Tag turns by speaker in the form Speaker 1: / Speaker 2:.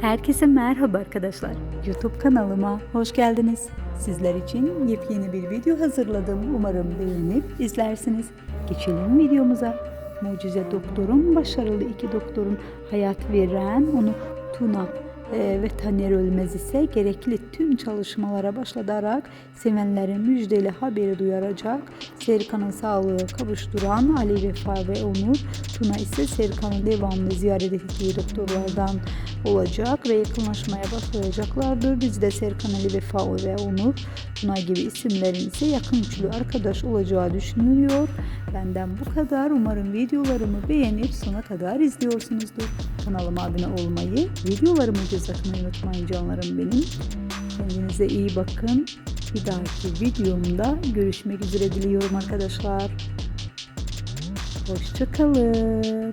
Speaker 1: Herkese merhaba arkadaşlar. YouTube kanalıma hoş geldiniz. Sizler için yepyeni bir video hazırladım. Umarım beğenip izlersiniz. Geçelim videomuza. Mucize doktorun başarılı iki doktorun hayat veren onu Tuna ve Taner Ölmez ise gerekli tüm çalışmalara başlatarak sevenlerin müjdeli haberi duyaracak. Serkan'ın sağlığı kavuşturan Ali Vefa ve Onur, Tuna ise Serkan'ı devamlı ziyaret ettiği doktorlardan olacak ve yakınlaşmaya başlayacaklardır. Biz de Serkan Ali Vefa ve Onur, Tuna gibi isimlerin ise yakın üçlü arkadaş olacağı düşünülüyor. Benden bu kadar. Umarım videolarımı beğenip sona kadar izliyorsunuzdur. Kanalıma abone olmayı, videolarımı göz atmayı unutmayın canlarım benim. Kendinize iyi bakın. Bir dahaki videomda görüşmek üzere diliyorum arkadaşlar. Hoşçakalın.